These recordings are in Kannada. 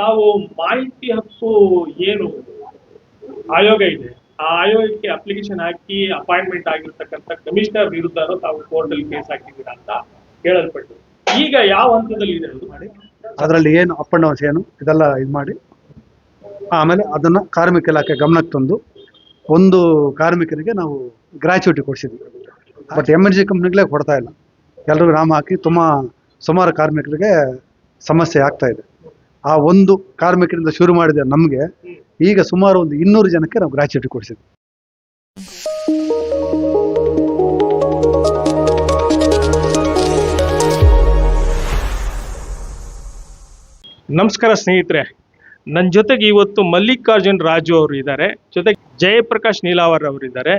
ತಾವು ಮಾಹಿತಿ ಹಕ್ಕು ಏನು ಆಯೋಗ ಇದೆ, ಆ ಆಯೋಗಕ್ಕೆ ಅಪ್ಲಿಕೇಶನ್ ಹಾಕಿ ಅಪಾಯಿಂಟ್ಮೆಂಟ್ ಆಗಿರ್ತಕ್ಕಂಥ ಕಮಿಷನರ್ ವಿರುದ್ಧ ತಾವು ಕೋರ್ಟ್ ಅಲ್ಲಿ ಕೇಸ್ ಹಾಕಿದ್ದೀರಾ ಅಂತ ಹೇಳಲ್ಪಟ್ಟು ಈಗ ಯಾವ ಹಂತದಲ್ಲಿ ಇದೆ ಅದು ಮಾಡಿ? ಅದರಲ್ಲಿ ಏನು ಅಪ್ ಅಂಡ್ ಡೌನ್ಸ್ ಏನು? ಇದೆಲ್ಲ ಇದು ಮಾಡಿ. ಆಮೇಲೆ ಅದನ್ನ ಕಾರ್ಮಿಕ ಇಲಾಖೆ ಗಮನಕ್ಕೆ ತಂದು ಒಂದು ಕಾರ್ಮಿಕರಿಗೆ ನಾವು ಗ್ರ್ಯಾಚುಯಿಟಿ ಕೊಡಿಸಿದ್ವಿ. ಬಟ್ ಎಂ ಎನ್ ಜಿ ಕಂಪ್ನಿಗಳೇ ಕೊಡ್ತಾ ಇಲ್ಲ. ಎಲ್ರಿಗೂ ನಾಮ ಹಾಕಿ ತುಂಬ ಸುಮಾರು ಕಾರ್ಮಿಕರಿಗೆ ಸಮಸ್ಯೆ ಆಗ್ತಾ ಇದೆ. ಆ ಒಂದು ಕಾರ್ಮಿಕರಿಂದ ಶುರು ಮಾಡಿದ ನಮಗೆ ಈಗ ಸುಮಾರು ಒಂದು ಇನ್ನೂರು ಜನಕ್ಕೆ ನಾವು ಗ್ರಾಚ್ಯುಟಿ ಕೊಡಿಸಿದ್ವಿ. ನಮಸ್ಕಾರ ಸ್ನೇಹಿತರೆ. ನನ್ನ ಜೊತೆಗೆ ಇವತ್ತು ಮಲ್ಲಿಕಾರ್ಜುನ್ ರಾಜು ಅವರು ಇದ್ದಾರೆ. ಜೊತೆಗೆ ಜಯಪ್ರಕಾಶ್ ನೀಲಾವರ್ ಅವರಿದ್ದಾರೆ.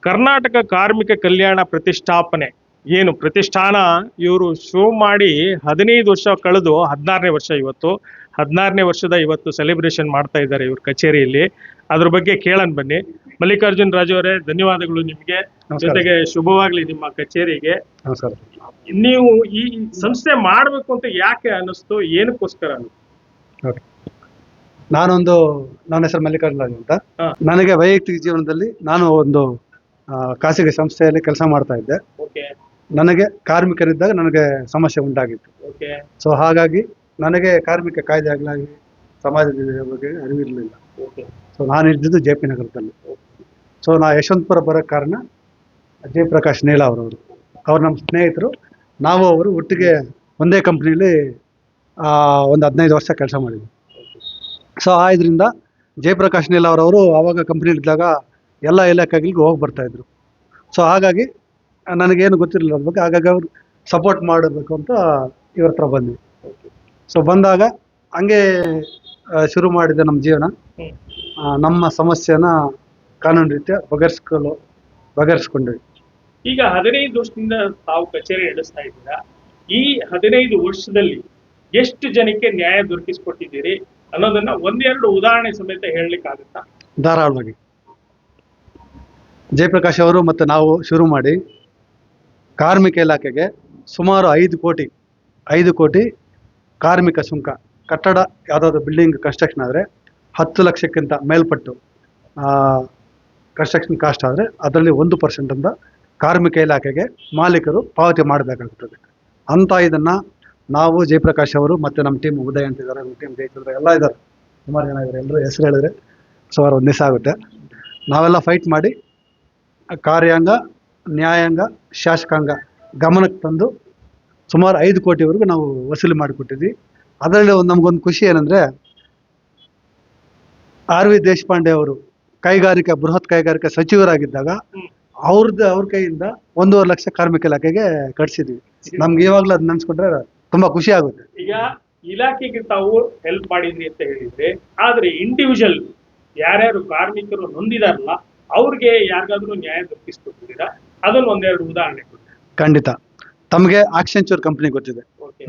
ಕರ್ನಾಟಕ ಕಾರ್ಮಿಕ ಕಲ್ಯಾಣ ಪ್ರತಿಷ್ಠಾಪನೆ ಏನು ಪ್ರತಿಷ್ಠಾನ ಇವರು ಶೋ ಮಾಡಿ ಹದಿನೈದು ವರ್ಷ ಕಳೆದು ಹದಿನಾರನೇ ವರ್ಷ ಇವತ್ತು. ಹದಿನಾರನೇ ವರ್ಷದ ಇವತ್ತು ಸೆಲೆಬ್ರೇಷನ್ ಮಾಡ್ತಾ ಇದ್ದಾರೆ ಇವ್ರ ಕಚೇರಿಯಲ್ಲಿ. ಅದ್ರ ಬಗ್ಗೆ ಕೇಳೋಣ ಬನ್ನಿ. ಮಲ್ಲಿಕಾರ್ಜುನ್ ರಾಜು ಅವರೇ ಧನ್ಯವಾದಗಳು ನಿಮಗೆ. ಜೊತೆಗೆ ಶುಭವಾಗ್ಲಿ ನಿಮ್ಮ ಕಚೇರಿಗೆ. ನೀವು ಈ ಸಂಸ್ಥೆ ಮಾಡಬೇಕು ಅಂತ ಯಾಕೆ ಅನ್ನಿಸ್ತು? ಏನಕ್ಕೋಸ್ಕರ ನಾನೊಂದು ನನ್ನ ಹೆಸರು ಮಲ್ಲಿಕಾರ್ಜುನ ರಾಜು ಅಂತ. ನನಗೆ ವೈಯಕ್ತಿಕ ಜೀವನದಲ್ಲಿ ನಾನು ಒಂದು ಖಾಸಗಿ ಸಂಸ್ಥೆಯಲ್ಲಿ ಕೆಲಸ ಮಾಡ್ತಾ ಇದ್ದೆ. ಓಕೆ. ನನಗೆ ಕಾರ್ಮಿಕರಿದ್ದಾಗ ನನಗೆ ಸಮಸ್ಯೆ ಉಂಟಾಗಿತ್ತು. ಓಕೆ ಸೊ ಹಾಗಾಗಿ ನನಗೆ ಕಾರ್ಮಿಕ ಕಾಯ್ದೆ ಆಗಲಾಗಿ ಸಮಾಜದ ಬಗ್ಗೆ ಅರಿವಿರಲಿಲ್ಲ. ಓಕೆ ಸೊ ನಾನು ಇದ್ದಿದ್ದು ಜೆ ಪಿ ನಗರದಲ್ಲಿ. ಸೊ ನಾ ಯಶವಂತಪುರ ಬರೋಕ್ಕೆ ಕಾರಣ ಜಯಪ್ರಕಾಶ್ ನೀಲ ಅವರವರು. ಅವ್ರು ನಮ್ಮ ಸ್ನೇಹಿತರು. ನಾವು ಅವರು ಒಟ್ಟಿಗೆ ಒಂದೇ ಕಂಪ್ನಿಲಿ ಒಂದು ಹದಿನೈದು ವರ್ಷ ಕೆಲಸ ಮಾಡಿದ್ವಿ. ಸೊ ಆ ಇದರಿಂದ ಜಯಪ್ರಕಾಶ್ ನೀಲ ಅವರವರು ಆವಾಗ ಕಂಪ್ನಿಲಿದ್ದಾಗ ಎಲ್ಲ ಇಲಾಖೆಗಳಿಗೆ ಹೋಗಿ ಬರ್ತಾಯಿದ್ರು ಸೊ ಹಾಗಾಗಿ ನನಗೇನು ಗೊತ್ತಿರಲಿಲ್ಲ ಅದ್ರ ಬಗ್ಗೆ. ಹಾಗಾಗಿ ಅವ್ರು ಸಪೋರ್ಟ್ ಮಾಡಬೇಕು ಅಂತ ಇವ್ರ ಹತ್ರ ಬಂದ್ವಿ. ಸೊ ಬಂದಾಗ ಹಂಗೆ ಶುರು ಮಾಡಿದ ನಮ್ಮ ಜೀವನ. ಆ, ನಮ್ಮ ಸಮಸ್ಯೆನ ಕಾನೂನು ರೀತಿಯ ಬಗೆಹರಿಸ್ಕೊಳ್ಳೋ ಬಗೆಹರಿಸ್ಕೊಂಡ್ವಿ. ಈಗ ಹದಿನೈದು ವರ್ಷದಿಂದ ತಾವು ಕಚೇರಿ ನಡೆಸ್ತಾ ಇದ್ದೀರಾ? ಈ ಹದಿನೈದು ವರ್ಷದಲ್ಲಿ ಎಷ್ಟು ಜನಕ್ಕೆ ನ್ಯಾಯ ದೊರಕಿಸಿಕೊಟ್ಟಿದ್ದೀರಿ? ಅನ್ನೋದನ್ನ ಒಂದೆರಡು ಉದಾಹರಣೆ ಸಮೇತ ಹೇಳಲಿಕ್ಕೆ ಆಗುತ್ತಾ? ಧಾರಾಳವಾಗಿ. ಜಯಪ್ರಕಾಶ್ ಅವರು ಮತ್ತೆ ನಾವು ಶುರು ಮಾಡಿ. ಕಾರ್ಮಿಕ ಇಲಾಖೆಗೆ ಸುಮಾರು ಐದು ಕೋಟಿ ಐದು ಕೋಟಿ ಕಾರ್ಮಿಕ ಸುಂಕ. ಕಟ್ಟಡ ಯಾವುದಾದ್ರು ಬಿಲ್ಡಿಂಗ್ ಕನ್ಸ್ಟ್ರಕ್ಷನ್ ಆದರೆ ಹತ್ತು ಲಕ್ಷಕ್ಕಿಂತ ಮೇಲ್ಪಟ್ಟು ಕನ್ಸ್ಟ್ರಕ್ಷನ್ ಕಾಸ್ಟ್ ಆದರೆ ಅದರಲ್ಲಿ ಒಂದು ಪರ್ಸೆಂಟಿಂದ ಕಾರ್ಮಿಕ ಇಲಾಖೆಗೆ ಮಾಲೀಕರು ಪಾವತಿ ಮಾಡಬೇಕಾಗುತ್ತದೆ ಅಂಥ ಇದನ್ನು ನಾವು ಜಯಪ್ರಕಾಶ್ ಅವರು ಮತ್ತು ನಮ್ಮ ಟೀಮ್ ಉದಯ ಅಂತಿದ್ದಾರೆ ನಮ್ಮ ಟೀಮ್ ಜಯಚಂದ್ರ ಎಲ್ಲ ಇದ್ದಾರೆ ಸುಮಾರು ಜನ ಇದ್ದಾರೆ ಎಲ್ಲರೂ ಹೆಸರು ಹೇಳಿದ್ರೆ ಸುಮಾರು ಒಂದು ದಿವಸ ಆಗುತ್ತೆ. ನಾವೆಲ್ಲ ಫೈಟ್ ಮಾಡಿ ಕಾರ್ಯಾಂಗ ನ್ಯಾಯಾಂಗ, ಶಾಸಕಾಂಗ ಗಮನಕ್ಕೆ ತಂದು ಸುಮಾರು ಐದು ಕೋಟಿವರೆಗೂ ನಾವು ವಸೂಲಿ ಮಾಡಿಕೊಟ್ಟಿದ್ವಿ. ಅದರಲ್ಲಿ ಒಂದು ನಮಗೊಂದು ಖುಷಿ ಏನಂದರೆ ಆರ್ ವಿ ದೇಶಪಾಂಡೆ ಅವರು ಕೈಗಾರಿಕಾ, ಬೃಹತ್ ಕೈಗಾರಿಕಾ ಸಚಿವರಾಗಿದ್ದಾಗ. ಅವ್ರದ್ದು ಅವ್ರ ಕೈಯಿಂದ ಒಂದೂವರೆ ಲಕ್ಷ ಕಾರ್ಮಿಕ ಇಲಾಖೆಗೆ ಕಟ್ಸಿದ್ವಿ. ನಮ್ಗೆ ಇವಾಗಲೂ ಅದು ನೆನ್ಸ್ಕೊಂಡ್ರೆ ತುಂಬಾ ಖುಷಿ ಆಗುತ್ತೆ. ಈಗ ಇಲಾಖೆಗೆ ತಾವು ಹೆಲ್ಪ್ ಮಾಡಿದ್ರಿ ಅಂತ ಹೇಳಿದ್ರೆ, ಆದ್ರೆ ಇಂಡಿವಿಜುವಲ್ ಯಾರ್ಯಾರು ಕಾರ್ಮಿಕರು ನೊಂದಿದಾರಲ್ಲ, ಅವ್ರಿಗೆ ಯಾರಿಗಾದ್ರೂ ನ್ಯಾಯ ದೊರಕಿಸ್ಕೊಟ್ಟಿದ್ದೀರಾ? ಅದನ್ನ ಒಂದೆರಡು ಉದಾಹರಣೆ ಕೊಡಿ ಖಂಡಿತ. ತಮಗೆ ಆಕ್ಸೆಂಚೂರ್ ಕಂಪ್ನಿ ಗೊತ್ತಿದೆ.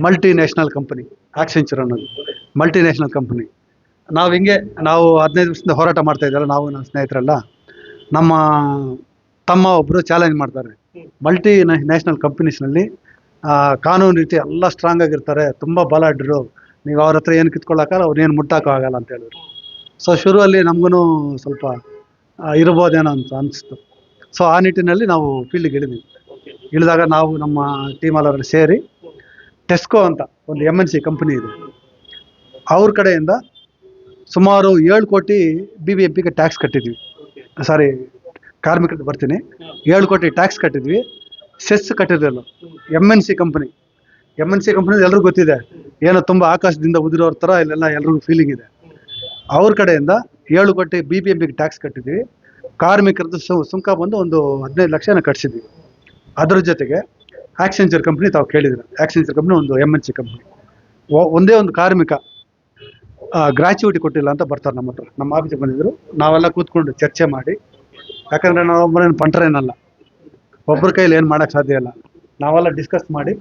ಮಲ್ಟಿ ನ್ಯಾಷನಲ್ ಕಂಪನಿ ಆಕ್ಸೆಂಚೂರ್ ಅನ್ನೋದು. ಮಲ್ಟಿ ನ್ಯಾಷನಲ್ ಕಂಪನಿ ನಾವು ಹಿಂಗೆ ನಾವು ಹದಿನೈದು ವರ್ಷದಿಂದ ಹೋರಾಟ ಮಾಡ್ತಾ ಇದ್ದಲ್ಲ ನಾವು ನಮ್ಮ ಸ್ನೇಹಿತರೆಲ್ಲ ನಮ್ಮ ತಮ್ಮ ಒಬ್ಬರು ಚಾಲೆಂಜ್ ಮಾಡ್ತಾರೆ. ಹ್ಮ್. ಮಲ್ಟಿ ನ್ಯಾಷನಲ್ ಕಂಪನೀಸ್ನಲ್ಲಿ ಕಾನೂನು ರೀತಿ ಎಲ್ಲ ಸ್ಟ್ರಾಂಗ್ ಆಗಿರ್ತಾರೆ ತುಂಬ ಬಲಾಢ್ಯರು. ನೀವು ಅವ್ರ ಹತ್ರ ಏನು ಕಿತ್ಕೊಳ್ಳೋಕ್ಕಲ್ಲ ಏನು ಮುಟ್ಟೋಕ್ಕೂ ಆಗಲ್ಲ ಅಂತ ಹೇಳಿದ್ರು. ಸೊ ಶುರುವಲ್ಲಿ ನಮಗೂ ಸ್ವಲ್ಪ ಆ, ಇರ್ಬೋದೇನೋ ಅಂತ ಅನಿಸ್ತು. ಸೊ ಆ ನಿಟ್ಟಿನಲ್ಲಿ ನಾವು ಫೀಲ್ಡ್ಗೆ ಇಳಿದ್ವಿ. ಇಳಿದಾಗ ನಾವು ನಮ್ಮ ಟೀಮ್ ಎಲ್ಲರೂ ಸೇರಿ ಟೆಸ್ಕೋ ಅಂತ ಒಂದು ಎಂ ಎನ್ ಸಿ ಕಂಪನಿ ಇದೆ. ಅವ್ರ ಕಡೆಯಿಂದ ಸುಮಾರು ಏಳು ಕೋಟಿ ಬಿ ಬಿ ಎಂ ಪಿಗೆ ಟ್ಯಾಕ್ಸ್ ಕಟ್ಟಿದ್ವಿ. ಸಾರಿ ಕಾರ್ಮಿಕರಿಗೆ ಬರ್ತೀನಿ. ಏಳು ಕೋಟಿ ಟ್ಯಾಕ್ಸ್ ಕಟ್ಟಿದ್ವಿ. Cess ಕಟ್ಟಿದ್ರಲ್ಲ M N C company M N C company ಎಲ್ಲರಿಗೂ ಗೊತ್ತಿದೆ, ಏನೋ ತುಂಬ ಆಕಾಶದಿಂದ ಉದಿರೋರ ಥರ ಇಲ್ಲೆಲ್ಲ ಎಲ್ರಿಗೂ ಫೀಲಿಂಗ್ ಇದೆ. ಅವ್ರ ಕಡೆಯಿಂದ ಏಳು ಕೋಟಿ ಬಿ ಬಿ ಎಂ ಪಿಗೆ ಟ್ಯಾಕ್ಸ್ ಕಟ್ಟಿದ್ವಿ. ಕಾರ್ಮಿಕರದ್ದು ಸುಂಕ ಬಂದು ಒಂದು ಹದಿನೈದು ಲಕ್ಷನ ಕಟ್ಸಿದ್ವಿ. ಅದ್ರ ಜೊತೆಗೆ ಆಕ್ಸೆಂಚರ್ ಕಂಪ್ನಿ ತಾವು ಕೇಳಿದ್ರು. ಆಕ್ಸೆಂಚರ್ ಕಂಪ್ನಿ ಒಂದು ಎಂ ಎನ್ ಸಿ ಕಂಪ್ನಿ ಒಂದೇ ಒಂದು ಕಾರ್ಮಿಕ ಗ್ರಾಚ್ಯುಟಿ ಕೊಟ್ಟಿಲ್ಲ ಅಂತ ಬರ್ತಾರೆ ನಮ್ಮ ಹತ್ರ. ನಮ್ಮ ಆಫೀಸಿಗೆ ಬಂದಿದ್ರು. ನಾವೆಲ್ಲ ಕೂತ್ಕೊಂಡು ಚರ್ಚೆ ಮಾಡಿ. ಯಾಕಂದರೆ ನಾವು ಒಬ್ಬರೇನು ಪಂಟ್ರೇನಲ್ಲ. ಒಬ್ಬರ ಕೈಲಿ ಏನು ಮಾಡೋಕ್ಕೆ ಸಾಧ್ಯ ಇಲ್ಲ. ನಾವೆಲ್ಲ ಡಿಸ್ಕಸ್ ಮಾಡಿ,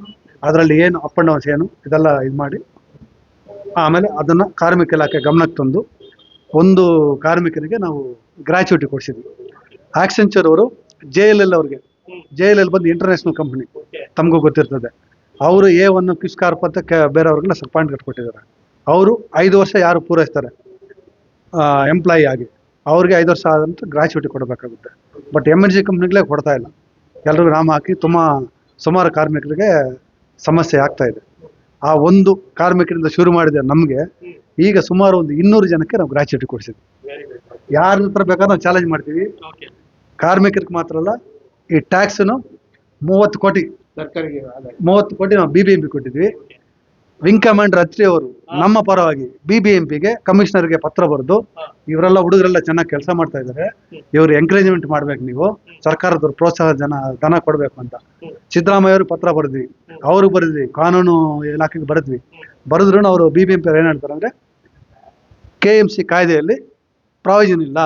ಅದರಲ್ಲಿ ಏನು ಅಪ್ ಆ್ಯಂಡ್ ಡೌನ್ಸ್ ಏನು, ಇದೆಲ್ಲ ಇದು ಮಾಡಿ, ಆಮೇಲೆ ಅದನ್ನು ಕಾರ್ಮಿಕ ಇಲಾಖೆ ಗಮನಕ್ಕೆ ತಂದು ಒಂದು ಕಾರ್ಮಿಕರಿಗೆ ನಾವು ಗ್ರ್ಯಾಚ್ಯುಟಿ ಕೊಡಿಸಿದ್ವಿ. ಆಕ್ಸೆಂಚರ್ ಅವರು ಜೆ ಎಲ್ ಎಲ್ ಅವ್ರಿಗೆ ಜೆ ಎಲ್ ಎಲ್ ಬಂದು ಇಂಟರ್ನ್ಯಾಷನಲ್ ಕಂಪ್ನಿ ತಮಗೂ ಗೊತ್ತಿರ್ತದೆ. ಅವರು ಎ ಒನ್ ಕಿಸ್ ಕಾರ್ಪ್ ಅಂತ ಕೆ, ಬೇರೆಯವ್ರಿಗೆಲ್ಲ ಸ್ವಲ್ಪ ಪಾಯಿಂಟ್ ಕಟ್ಕೊಟ್ಟಿದ್ದಾರೆ ಅವರು ಐದು ವರ್ಷ ಯಾರು ಪೂರೈಸ್ತಾರೆ? ಎಂಪ್ಲಾಯಿ ಆಗಿ. ಅವ್ರಿಗೆ ಐದು ವರ್ಷ ಆದಂತ ಗ್ರಾಚ್ಯುಟಿ ಕೊಡಬೇಕಾಗುತ್ತೆ. ಬಟ್ ಎಂ ಎನ್ ಜಿ ಕಂಪ್ನಿಗಳೇ ಕೊಡ್ತಾ ಇಲ್ಲ. ಎಲ್ಲರಿಗೂ ನಾಮ ಹಾಕಿ ತುಂಬ ಸುಮಾರು ಕಾರ್ಮಿಕರಿಗೆ ಸಮಸ್ಯೆ ಆಗ್ತಾ ಇದೆ. ಆ ಒಂದು ಕಾರ್ಮಿಕರಿಂದ ಶುರು ಮಾಡಿದೆ ನಮಗೆ ಈಗ ಸುಮಾರು ಒಂದು ಇನ್ನೂರು ಜನಕ್ಕೆ ನಾವು ಗ್ರಾಚ್ಯುಟಿ ಕೊಡಿಸಿದ್ವಿ. ಯಾರ ಹತ್ರ ಬೇಕಾದ್ರೆ ನಾವು ಚಾಲೆಂಜ್ ಮಾಡ್ತೀವಿ. ಕಾರ್ಮಿಕರಿಗೆ ಮಾತ್ರ ಅಲ್ಲ ಈ ಟ್ಯಾಕ್ಸನ್ನು ಮೂವತ್ತು ಕೋಟಿ ಮೂವತ್ತು ಕೋಟಿ ನಾವು ಬಿ ಬಿ ಎಂ ಪಿ ಕೊಟ್ಟಿದ್ವಿ. ವಿಂಗ್ ಕಮಾಂಡರ್ ಅತ್ರಿ ಅವರು ನಮ್ಮ ಪರವಾಗಿ ಬಿ ಬಿ ಎಂ ಪಿಗೆ ಕಮಿಷನರ್ಗೆ ಪತ್ರ ಬರೆದು. ಇವರೆಲ್ಲ ಹುಡುಗರೆಲ್ಲ ಚೆನ್ನಾಗಿ ಕೆಲಸ ಮಾಡ್ತಾ ಇದ್ದಾರೆ ಇವರು ಎಂಕರೇಜ್ಮೆಂಟ್ ಮಾಡ್ಬೇಕು ನೀವು. ಸರ್ಕಾರದವ್ರು ಪ್ರೋತ್ಸಾಹ ಜನ ಧನ ಕೊಡಬೇಕು ಅಂತ. ಸಿದ್ದರಾಮಯ್ಯ ಅವರು ಪತ್ರ ಬರೆದ್ವಿ. ಅವ್ರಿಗೆ ಬರೆದ್ವಿ. ಕಾನೂನು ಇಲಾಖೆಗೆ ಬರೆದ್ವಿ. ಬರೆದ್ರು ಅವರು ಬಿ ಬಿ ಎಂ ಪಿ ಏನ್ ಹೇಳ್ತಾರೆ ಅಂದರೆ ಕೆ ಎಂ ಸಿ ಕಾಯ್ದೆಯಲ್ಲಿ ಪ್ರಾವಿಷನ್ ಇಲ್ಲ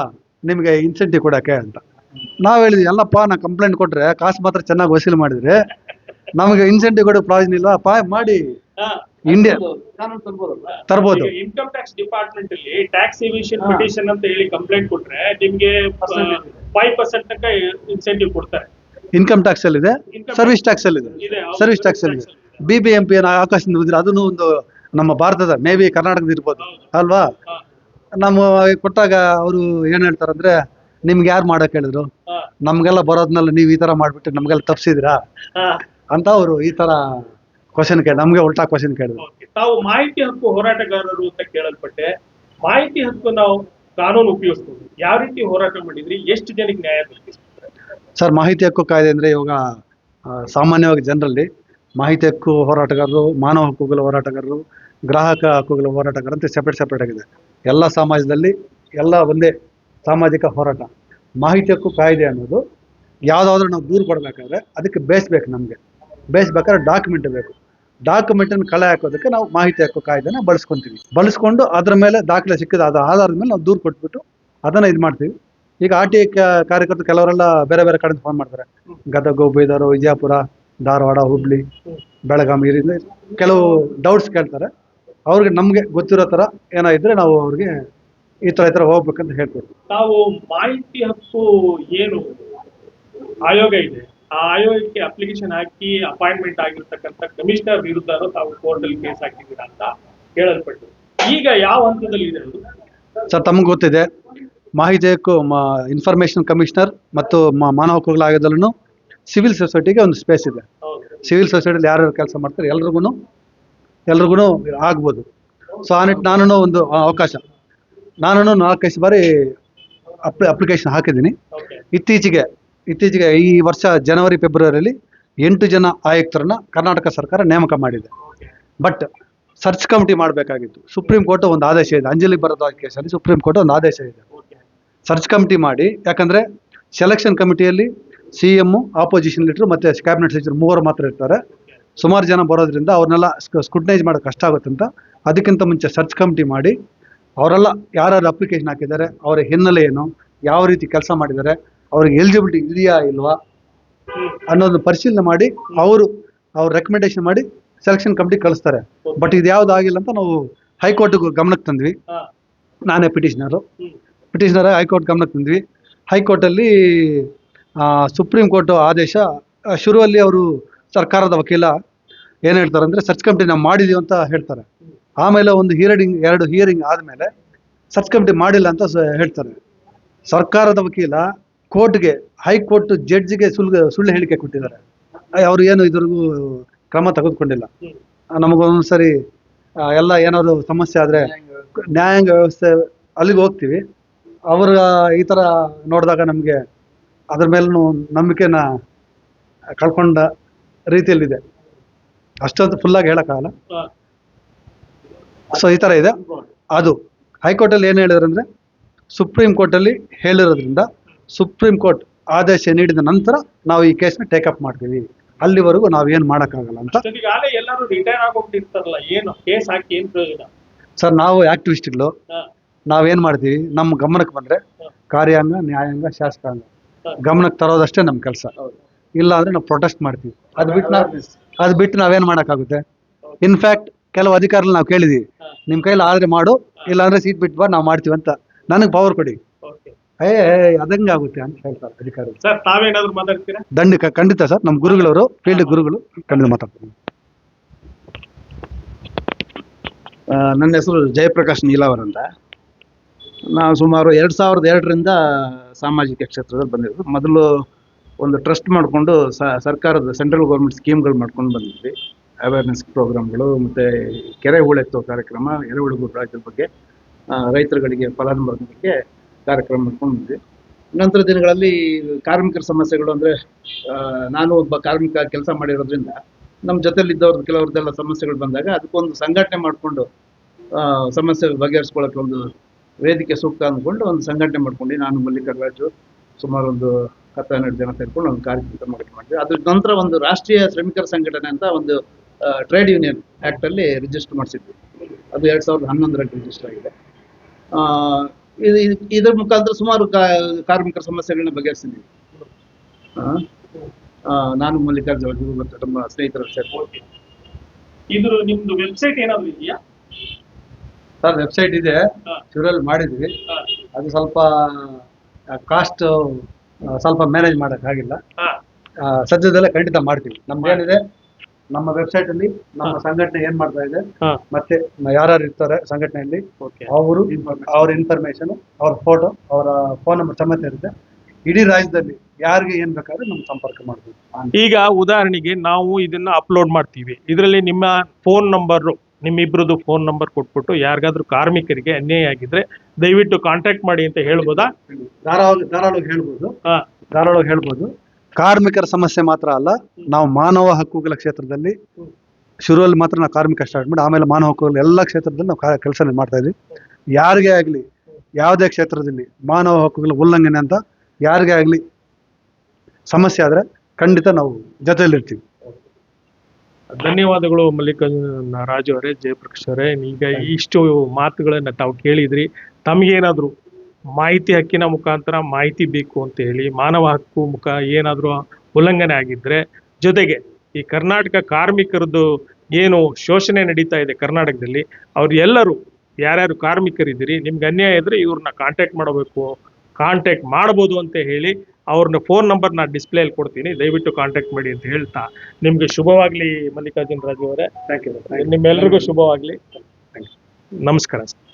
ನಿಮಗೆ ಇನ್ಸೆಂಟಿವ್ ಕೊಡಕ್ಕೆ ಅಂತ. ನಾವು ಹೇಳಿದ್ವಿ ಎಲ್ಲಪ್ಪ ನಾನು ಕಂಪ್ಲೇಂಟ್ ಕೊಟ್ಟರೆ ಕಾಸು ಮಾತ್ರ ಚೆನ್ನಾಗಿ ವಸೂಲಿ ಮಾಡಿದ್ರೆ ನಮಗೆ ಇನ್ಸೆಂಟಿವ್ ಕೊಡೋ ಪ್ರಾವಿಷನ್ ಇಲ್ಲ ಪಾ ಮಾಡಿ. ಇಂಡಿಯಾ ತರ್ಬೋದು. ಇನ್ಕಮ್ ಟ್ಯಾಕ್ಸ್ ಡಿಪಾರ್ಟ್ಮೆಂಟ್ ಅಲ್ಲಿ ಟ್ಯಾಕ್ಸ್ ಎವಿಷನ್ ಪಿಟಿಷನ್ ಅಂತ ಹೇಳಿ ಕಂಪ್ಲೇಂಟ್ ಕೊಟ್ರೆ ನಿಮಗೆ ಫೈವ್ ಪರ್ಸೆಂಟ್ ತನಕ ಇನ್ಸೆಂಟಿವ್ ಕೊಡ್ತಾರೆ. ಇನ್ಕಮ್ ಟ್ಯಾಕ್ಸ್ ಅಲ್ಲಿ ಇದೆ ಸರ್ವಿಸ್ ಟ್ಯಾಕ್ಸ್ ಅಲ್ಲಿ ಇದೆ ಇದೆ, ಸರ್ವಿಸ್ ಟ್ಯಾಕ್ಸ್ ಅಲ್ಲಿ ಇದೆ ಬಿ ಬಿ ಎಂ ಪಿ ಆಕಾಶದಿಂದ ಉದಿದ್ರೆ ಅದನ್ನು ಒಂದು ನಮ್ಮ ಭಾರತದ ಮೇ ಬಿ ಕರ್ನಾಟಕದ ಇರ್ಬೋದು. ಅಲ್ವಾ? ನಮ್ಮ ಕೊಟ್ಟಾಗ ಅವರು ಏನ್ ಹೇಳ್ತಾರಂದ್ರೆ ನಿಮ್ಗೆ ಯಾರು ಮಾಡಕ್ ಹೇಳಿದ್ರು? ನಮ್ಗೆಲ್ಲ ಬರೋದ್ನೆಲ್ಲ ನೀವು ಈ ತರ ಮಾಡ್ಬಿಟ್ಟು ನಮ್ಗೆಲ್ಲ ತಪ್ಸಿದಿರಾ? ಅಂತ ಅವರು ಈ ತರ ಕ್ವಶನ್ ಕೇಳಿ ನಮ್ಗೆ ಉಲ್ಟಾ ಕ್ವಶನ್ ಕೇಳಿದ್ರು. ತಾವು ಮಾಹಿತಿ ಹಕ್ಕು ಹೋರಾಟಗಾರರು ಅಂತ ಕೇಳಲ್ಪಟ್ಟೆ. ಮಾಹಿತಿ ಹಕ್ಕು ನಾವು ಕಾನೂನು ಉಪಯೋಗಿಸ್ತೀವಿ ಯಾವ ರೀತಿ ಹೋರಾಟ ಮಾಡಿದ್ರಿ? ಎಷ್ಟು ಜನಕ್ಕೆ ನ್ಯಾಯ ಸರ್ ಮಾಹಿತಿ ಹಕ್ಕು ಕಾಯ್ದೆ ಅಂದ್ರೆ ಇವಾಗ ಆ, ಸಾಮಾನ್ಯವಾಗಿ ಜನರಲ್ಲಿ ಮಾಹಿತಿ ಹಕ್ಕು ಹೋರಾಟಗಾರರು, ಮಾನವ ಹಕ್ಕುಗಳ ಹೋರಾಟಗಾರರು, ಗ್ರಾಹಕ ಹಕ್ಕುಗಳ ಹೋರಾಟಗಾರ ಅಂತ ಸಪ್ರೇಟ್ ಸಪ್ರೇಟ್ ಆಗಿದೆ. ಎಲ್ಲ ಸಮಾಜದಲ್ಲಿ ಎಲ್ಲ ಒಂದೇ ಸಾಮಾಜಿಕ ಹೋರಾಟ. ಮಾಹಿತಿ ಹಕ್ಕು ಕಾಯ್ದೆ ಅನ್ನೋದು ಯಾವುದಾದ್ರೂ ನಾವು ದೂರು ಕೊಡಬೇಕಾದ್ರೆ ಅದಕ್ಕೆ ಬೇಯಿಸ್ಬೇಕು ನಮಗೆ. ಬೇಯಿಸ್ಬೇಕಾದ್ರೆ ಡಾಕ್ಯುಮೆಂಟ್ ಬೇಕು. ಡಾಕ್ಯುಮೆಂಟನ್ನು ಕಳೆ ಹಾಕೋದಕ್ಕೆ ನಾವು ಮಾಹಿತಿ ಹಕ್ಕು ಕಾಯ್ದೆನ ಬಳಸ್ಕೊತೀವಿ. ಬಳಸ್ಕೊಂಡು ಅದರ ಮೇಲೆ ದಾಖಲೆ ಸಿಕ್ಕಿದ ಅದು ಆಧಾರದ ಮೇಲೆ ನಾವು ದೂರು ಕೊಟ್ಬಿಟ್ಟು ಅದನ್ನ ಇದು ಮಾಡ್ತೀವಿ. ಈಗ ಆರ್ ಟಿ ಐ ಕಾರ್ಯಕರ್ತರು ಕೆಲವರೆಲ್ಲ ಬೇರೆ ಬೇರೆ ಕಡೆಯಿಂದ ಫೋನ್ ಮಾಡ್ತಾರೆ. ಗದಗ ಬೀದರು ವಿಜಯಪುರ ಧಾರವಾಡ ಹುಬ್ಳಿ ಬೆಳಗಾವಿ ರೀತಿ ಕೆಲವು ಡೌಟ್ಸ್ ಕೇಳ್ತಾರೆ. ಅವ್ರಿಗೆ ನಮಗೆ ಗೊತ್ತಿರೋ ಥರ ಏನಾದ್ರೆ ನಾವು ಅವ್ರಿಗೆ ಈ ಥರ ಈ ಥರ ಹೋಗ್ಬೇಕಂತ ಹೇಳ್ಕೊಡ್ತೀವಿ ನಾವು ಮಾಹಿತಿ ಹಕ್ಕು ಏನು ಆಯೋಗ ಇದೆ? ಆ ಆಯೋಗಕ್ಕೆ ಅಪ್ಲಿಕೇಶನ್ ಹಾಕಿ ಅಪಾಯಿಂಟ್ಮೆಂಟ್ ಆಗಿರ್ತಕ್ಕಂಥ ಕಮಿಷನರ್ ವಿರುದ್ಧ ತಾವು ಕೋರ್ಟ್ ಅಲ್ಲಿ ಕೇಸ್ ಹಾಕಿದ್ದೀರಾ ಅಂತ ಹೇಳಲ್ಪಟ್ಟು ಈಗ ಯಾವ ಹಂತದಲ್ಲಿ ಇದೆ ಅದು? ಸರ್ ತಮಗೆ ಗೊತ್ತಿದೆ. ಮಾಹಿತಿ ಹಕ್ಕು ಇನ್ಫಾರ್ಮೇಷನ್ ಕಮಿಷನರ್ ಮತ್ತು ಮಾ ಮಾನವ ಹಕ್ಕುಗಳ ಆಯೋಗದಲ್ಲೂ ಸಿವಿಲ್ ಸೊಸೈಟಿಗೆ ಒಂದು ಸ್ಪೇಸ್ ಇದೆ. ಸಿವಿಲ್ ಸೊಸೈಟಿಲಿ ಯಾರ್ಯಾರು ಕೆಲಸ ಮಾಡ್ತಾರೆ ಎಲ್ರಿಗೂ ಎಲ್ರಿಗೂ ಆಗ್ಬೋದು. ಸೊ ಆ ನಿಟ್ಟು ನಾನು ಒಂದು ಅವಕಾಶ. ನಾನು ನಾಲ್ಕೈದು ಬಾರಿ ಅಪ್ಲಿ ಅಪ್ಲಿಕೇಶನ್ ಹಾಕಿದ್ದೀನಿ. ಇತ್ತೀಚೆಗೆ ಇತ್ತೀಚೆಗೆ ಈ ವರ್ಷ ಜನವರಿ, ಫೆಬ್ರವರಿಯಲ್ಲಿ ಎಂಟು ಜನ ಆಯುಕ್ತರನ್ನು ಕರ್ನಾಟಕ ಸರ್ಕಾರ ನೇಮಕ ಮಾಡಿದೆ. ಬಟ್ ಸರ್ಚ್ ಕಮಿಟಿ ಮಾಡಬೇಕಾಗಿತ್ತು. ಸುಪ್ರೀಂ ಕೋರ್ಟ್ ಒಂದು ಆದೇಶ ಇದೆ. ಅಂಜಲಿ ಬರದ ಕೇಸಲ್ಲಿ ಸುಪ್ರೀಂ ಕೋರ್ಟ್ ಒಂದು ಆದೇಶ ಇದೆ. ಸರ್ಚ್ ಕಮಿಟಿ ಮಾಡಿ, ಯಾಕಂದರೆ ಸೆಲೆಕ್ಷನ್ ಕಮಿಟಿಯಲ್ಲಿ ಸಿ ಎಮ್ಮು ಆಪೋಸಿಷನ್ ಲೀಡರ್ ಮತ್ತೆ ಕ್ಯಾಬಿನೆಟ್ ಸಚಿವರು ಮೂವರು ಮಾತ್ರ ಇರ್ತಾರೆ. ಸುಮಾರು ಜನ ಬರೋದ್ರಿಂದ ಅವ್ರನ್ನೆಲ್ಲ ಸ್ಕ್ರೂಟನೈಸ್ ಮಾಡೋಕೆ ಕಷ್ಟ ಆಗುತ್ತೆ ಅಂತ. ಅದಕ್ಕಿಂತ ಮುಂಚೆ ಸರ್ಚ್ ಕಮಿಟಿ ಮಾಡಿ ಅವರೆಲ್ಲ ಯಾರ್ಯಾರು ಅಪ್ಲಿಕೇಶನ್ ಹಾಕಿದ್ದಾರೆ ಅವರ ಹಿನ್ನೆಲೆ ಏನು ಯಾವ ರೀತಿ ಕೆಲಸ ಮಾಡಿದ್ದಾರೆ ಅವ್ರಿಗೆ ಎಲಿಜಿಬಿಲಿಟಿ ಇದೆಯಾ ಇಲ್ವಾ ಅನ್ನೋದನ್ನ ಪರಿಶೀಲನೆ ಮಾಡಿ ಅವರು ಅವ್ರ ರೆಕಮೆಂಡೇಶನ್ ಮಾಡಿ ಸೆಲೆಕ್ಷನ್ ಕಮಿಟಿ ಕಳಿಸ್ತಾರೆ. ಬಟ್ ಇದು ಯಾವ್ದು ಆಗಿಲ್ಲ ಅಂತ ನಾವು ಹೈಕೋರ್ಟ್ಗೆ ಗಮನಕ್ಕೆ ತಂದ್ವಿ. ನಾನೇ ಪಿಟಿಷನರು ಪಿಟಿಷನರ್ ಹೈಕೋರ್ಟ್ ಗಮನಕ್ಕೆ ತಂದ್ವಿ. ಹೈಕೋರ್ಟಲ್ಲಿ ಸುಪ್ರೀಂ ಕೋರ್ಟ್ ಆದೇಶ ಆ, ಶುರುವಲ್ಲಿ ಅವರು ಸರ್ಕಾರದ ವಕೀಲ ಏನು ಹೇಳ್ತಾರೆ ಅಂದರೆ ಸರ್ಚ್ ಕಮಿಟಿ ನಾವು ಮಾಡಿದೀವಿ ಅಂತ ಹೇಳ್ತಾರೆ. ಆಮೇಲೆ ಒಂದು ಹಿಯರಿಂಗ್ ಎರಡು ಹಿಯರಿಂಗ್ ಆದಮೇಲೆ ಸರ್ಚ್ ಕಮಿಟಿ ಮಾಡಿಲ್ಲ ಅಂತ ಹೇಳ್ತಾರೆ. ಸರ್ಕಾರದ ವಕೀಲ ಕೋರ್ಟ್ಗೆ ಹೈಕೋರ್ಟ್ ಜಡ್ಜ್ಗೆ ಸುಳ್ಳು ಸುಳ್ಳು ಹೇಳಿಕೆ ಕೊಟ್ಟಿದ್ದಾರೆ. ಅವರು ಏನು ಇದ್ರಿಗೂ ಕ್ರಮ ತೆಗೆದುಕೊಂಡಿಲ್ಲ. ನಮಗೊಂದ್ಸರಿ ಸರಿ ಎಲ್ಲ ಏನಾದ್ರು ಸಮಸ್ಯೆ ಆದರೆ ನ್ಯಾಯಾಂಗ ವ್ಯವಸ್ಥೆ ಅಲ್ಲಿಗೆ ಹೋಗ್ತೀವಿ. ಅವ್ರ ಈ ಥರ ನೋಡಿದಾಗ ನಮಗೆ ಅದ್ರ ಮೇಲೂ ನಂಬಿಕೆನ ಕಳ್ಕೊಂಡ ರೀತಿಯಲ್ಲಿದೆ. ಅಷ್ಟೊಂದು ಫುಲ್ಲಾಗಿ ಹೇಳೋಕ್ಕಾಗಲ್ಲ. ಸೊ ಈ ಥರ ಇದೆ. ಅದು ಹೈಕೋರ್ಟಲ್ಲಿ ಏನು ಹೇಳಿದ್ರು ಅಂದ್ರೆ ಸುಪ್ರೀಂ ಕೋರ್ಟಲ್ಲಿ ಹೇಳಿರೋದ್ರಿಂದ ಸುಪ್ರೀಂ ಕೋರ್ಟ್ ಆದೇಶ ನೀಡಿದ ನಂತರ ನಾವು ಈ ಕೇಸ್ನ ಟೇಕಪ್ ಮಾಡ್ತೀವಿ. ಅಲ್ಲಿವರೆಗೂ ನಾವು ಏನು ಮಾಡೋಕ್ಕಾಗಲ್ಲ ಅಂತ. ಸರ್ ನಾವು ಆಕ್ಟಿವಿಸ್ಟ್ಗಳು ನಾವೇನು ನಾವೇನ್ ಮಾಡ್ತೀವಿ ನಮ್ಮ ಗಮನಕ್ಕೆ ಬಂದ್ರೆ. ಕಾರ್ಯಾಂಗ ನ್ಯಾಯಾಂಗ ಶಾಸಕಾಂಗ. ಗಮನಕ್ಕೆ ತರೋದಷ್ಟೇ ನಮ್ಮ ಕೆಲಸ. ಇಲ್ಲ ಅಂದ್ರೆ ನಾವು ಪ್ರೊಟೆಸ್ಟ್ ಮಾಡ್ತೀವಿ. ಅದು ಬಿಟ್ಟು ನಾವು ಅದು ಬಿಟ್ಟು ನಾವೇನ್ ಮಾಡಕ್ಕಾಗುತ್ತೆ? ಇನ್ಫ್ಯಾಕ್ಟ್ ಕೆಲವು ಅಧಿಕಾರಿಗಳು ನಾವು ಕೇಳಿದೀವಿ. ನಿಮ್ಮ ನಿಮ್ ಕೈಲಿ ಆದ್ರೆ ಮಾಡು ಇಲ್ಲಾಂದ್ರೆ ಸೀಟ್ ಬಿಟ್ಟು ಬಾ ನಾವು ಮಾಡ್ತೀವಿ ಅಂತ. ನನಗೆ ಪವರ್ ಕೊಡಿ. ಓಕೆ ಏ ಏ, ಅದಂಗೆ ಆಗುತ್ತೆ ಅಂತ ಹೇಳ್ತಾರೆ ಅಧಿಕಾರಿ ಸರ್ ತಾವೇನಾದ್ರೂ ಮಾತಾಡ್ತೀರಾ? ದಂಡ ಖಂಡಿತ ಸರ್. ನಮ್ಮ ಗುರುಗಳವರು ಫೀಲ್ಡ್ ಗುರುಗಳು ಖಂಡಿತ ಮಾತಾಡ್ತೀನಿ ಆ, ನನ್ನ ಹೆಸರು ಜಯಪ್ರಕಾಶ್ ನೀಲಾವರ್ ಅಂತ. ನಾವು ಸುಮಾರು ಎರಡು ಸಾವಿರದ ಎರಡರಿಂದ ಸಾಮಾಜಿಕ ಕ್ಷೇತ್ರದಲ್ಲಿ ಬಂದಿರೋದು. ಮೊದಲು ಒಂದು ಟ್ರಸ್ಟ್ ಮಾಡಿಕೊಂಡು ಸರ್ಕಾರದ ಸೆಂಟ್ರಲ್ ಗೌರ್ಮೆಂಟ್ ಸ್ಕೀಮ್ಗಳು ಮಾಡ್ಕೊಂಡು ಬಂದಿದ್ವಿ. ಅವೇರ್ನೆಸ್ ಪ್ರೋಗ್ರಾಮ್ಗಳು ಮತ್ತು ಕೆರೆ ಹೂಳೆತ್ತುವ ಕಾರ್ಯಕ್ರಮ ಎರೆಹುಳು ರಾಜ್ಯದ ಬಗ್ಗೆ ರೈತರುಗಳಿಗೆ ಫಲಾನುಭವಿಗಳಿಗೆ ಕಾರ್ಯಕ್ರಮ ಮಾಡ್ಕೊಂಡು ಬಂದ್ವಿ. ನಂತರ ದಿನಗಳಲ್ಲಿ ಕಾರ್ಮಿಕರ ಸಮಸ್ಯೆಗಳು ಅಂದರೆ ನಾನು ಒಬ್ಬ ಕಾರ್ಮಿಕ ಕೆಲಸ ಮಾಡಿರೋದ್ರಿಂದ ನಮ್ಮ ಜೊತೆಲಿದ್ದವ್ರದ್ದು ಕೆಲವ್ರದ್ದೆಲ್ಲ ಸಮಸ್ಯೆಗಳು ಬಂದಾಗ ಅದಕ್ಕೊಂದು ಸಂಘಟನೆ ಮಾಡಿಕೊಂಡು ಸಮಸ್ಯೆ ಬಗೆಹರಿಸ್ಕೊಳ್ಳೋಕೆ ಒಂದು ವೇದಿಕೆ ಸೂಕ್ತ ಅಂದ್ಕೊಂಡು ಒಂದು ಸಂಘಟನೆ ಮಾಡ್ಕೊಂಡು ನಾನು ಮಲ್ಲಿಕಾರ್ಜು ಸುಮಾರು ಒಂದು ಹತ್ತು ಹನ್ನೆರಡು ಜನ ಸೇರ್ಕೊಂಡು ಒಂದು ಕಾರ್ಯಕ್ರಮ ಮಾಡಿದ್ವಿ. ಅದ್ರ ನಂತರ ಒಂದು ರಾಷ್ಟ್ರೀಯ ಶ್ರಮಿಕರ ಸಂಘಟನೆ ಅಂತ ಒಂದು ಟ್ರೇಡ್ ಯೂನಿಯನ್ ಆ್ಯಕ್ಟಲ್ಲಿ ರಿಜಿಸ್ಟರ್ ಮಾಡಿಸಿದ್ವಿ. ಅದು ಎರಡು ಸಾವಿರದ ಹನ್ನೊಂದರಲ್ಲಿ ರಿಜಿಸ್ಟರ್ ಆಗಿದೆ. ಇದು, ಇದು- ಇದ್ರ ಮುಖಾಂತರ ಸುಮಾರು ಕಾರ್ಮಿಕರ ಸಮಸ್ಯೆಗಳನ್ನ ಬಗೆಹರಿಸಿದ್ವಿ. ನಾನು ಮಲ್ಲಿಕಾರ್ಜುನ ಮತ್ತು ನಮ್ಮ ಸ್ನೇಹಿತರ ಸೇರ್ಕೊಂಡು. ಇದು ನಿಮ್ದು ವೆಬ್ಸೈಟ್ ಏನಾದರೂ ಇದೆಯಾ? ಸರ್ ವೆಬ್ಸೈಟ್ ಇದೆ. ಶುರುವಲ್ಲಿ ಮಾಡಿದ್ವಿ. ಅದು ಸ್ವಲ್ಪ ಕಾಸ್ಟ್ ಸ್ವಲ್ಪ ಮ್ಯಾನೇಜ್ ಮಾಡೋಕ್ಕಾಗಿಲ್ಲ ಸದ್ಯದಲ್ಲೇ ಖಂಡಿತ ಮಾಡ್ತೀವಿ. ನಮ್ಗೇನಿದೆ ನಮ್ಮ ವೆಬ್ಸೈಟ್ ಅಲ್ಲಿ ನಮ್ಮ ಸಂಘಟನೆ ಏನ್ ಮಾಡ್ತಾ ಇದೆ. ಮತ್ತೆ ಯಾರ್ಯಾರು ಇರ್ತಾರೆ ಸಂಘಟನೆಯಲ್ಲಿ ಓಕೆ ಅವರು ಅವ್ರ ಇನ್ಫಾರ್ಮೇಶನ್ ಅವ್ರ ಫೋಟೋ ಅವರ ಫೋನ್ ನಂಬರ್ ಸಮೇತ ಇರುತ್ತೆ. ಇಡೀ ರಾಜ್ಯದಲ್ಲಿ ಯಾರಿಗೆ ಏನ್ ಬೇಕಾದ್ರೆ ನಮ್ಗೆ ಸಂಪರ್ಕ ಮಾಡ್ತೀವಿ ಈಗ ಉದಾಹರಣೆಗೆ ನಾವು ಇದನ್ನ ಅಪ್ಲೋಡ್ ಮಾಡ್ತೀವಿ. ಇದರಲ್ಲಿ ನಿಮ್ಮ ಫೋನ್ ನಂಬರ್ ನಿಮ್ಮಿಬ್ರದ್ದು ಫೋನ್ ನಂಬರ್ ಕೊಟ್ಬಿಟ್ಟು ಯಾರಿಗಾದ್ರೂ ಕಾರ್ಮಿಕರಿಗೆ ಅನ್ಯಾಯ ಆಗಿದ್ರೆ ದಯವಿಟ್ಟು ಕಾಂಟ್ಯಾಕ್ಟ್ ಮಾಡಿ ಅಂತ ಹೇಳ್ಬೋದಾ? ಧಾರಾವಾಹಿ ಧಾರಾಳವಾಗಿ ಹೇಳ್ಬೋದು. ಹಾ. ಧಾರಾಳವಾಗಿ ಹೇಳ್ಬೋದು. ಕಾರ್ಮಿಕರ ಸಮಸ್ಯೆ ಮಾತ್ರ ಅಲ್ಲ ನಾವು ಮಾನವ ಹಕ್ಕುಗಳ ಕ್ಷೇತ್ರದಲ್ಲಿ ಶುರುವಲ್ಲಿ ಮಾತ್ರ ನಾವು ಕಾರ್ಮಿಕ ಸ್ಟಾರ್ಟ್ ಮಾಡಿ ಆಮೇಲೆ ಮಾನವ ಹಕ್ಕುಗಳ ಎಲ್ಲ ಕ್ಷೇತ್ರದಲ್ಲಿ ನಾವು ಕೆಲಸ ಮಾಡ್ತಾ ಇದ್ದೀವಿ. ಯಾರಿಗೇ ಆಗಲಿ ಯಾವುದೇ ಕ್ಷೇತ್ರದಲ್ಲಿ ಮಾನವ ಹಕ್ಕುಗಳ ಉಲ್ಲಂಘನೆ ಅಂತ ಯಾರಿಗೇ ಆಗಲಿ ಸಮಸ್ಯೆ ಆದರೆ ಖಂಡಿತ ನಾವು ಜೊತೆಯಲ್ಲಿರ್ತೀವಿ. ಧನ್ಯವಾದಗಳು ಮಲ್ಲಿಕಾರ್ಜುನ ರಾಜು ಅವರೇ, ಜಯಪ್ರಕಾಶ್ ಅವರೇ. ಈಗ ಇಷ್ಟು ಮಾತುಗಳನ್ನ ತಾವು ಕೇಳಿದ್ರಿ. ತಮಗೇನಾದ್ರು ಮಾಹಿತಿ ಹಕ್ಕಿನ ಮುಖಾಂತರ ಮಾಹಿತಿ ಬೇಕು ಅಂತ ಹೇಳಿ, ಮಾನವ ಹಕ್ಕು ಮುಖ ಏನಾದರೂ ಉಲ್ಲಂಘನೆ ಆಗಿದ್ರೆ, ಜೊತೆಗೆ ಈ ಕರ್ನಾಟಕ ಕಾರ್ಮಿಕರದ್ದು ಏನು ಶೋಷಣೆ ನಡೀತಾ ಇದೆ ಕರ್ನಾಟಕದಲ್ಲಿ, ಅವ್ರು ಎಲ್ಲರೂ ಯಾರ್ಯಾರು ಕಾರ್ಮಿಕರಿದ್ದೀರಿ, ನಿಮ್ಗೆ ಅನ್ಯಾಯ ಇದ್ರೆ ಇವ್ರನ್ನ ಕಾಂಟ್ಯಾಕ್ಟ್ ಮಾಡಬೇಕು ಕಾಂಟ್ಯಾಕ್ಟ್ ಮಾಡ್ಬೋದು ಅಂತ ಹೇಳಿ ಅವ್ರನ್ನ ಫೋನ್ ನಂಬರ್ ನಾನು ಅಲ್ಲಿ ಕೊಡ್ತೀನಿ. ದಯವಿಟ್ಟು ಕಾಂಟ್ಯಾಕ್ಟ್ ಮಾಡಿ ಅಂತ ಹೇಳ್ತಾ. ನಿಮ್ಗೆ ಶುಭವಾಗ್ಲಿ ಮಲ್ಲಿಕಾರ್ಜುನ್ ರಾಜು ಅವರೇ. ಥ್ಯಾಂಕ್ ಯು ನಿಮ್ಮೆಲ್ರಿಗೂ ಶುಭವಾಗ್ಲಿ. ನಮಸ್ಕಾರ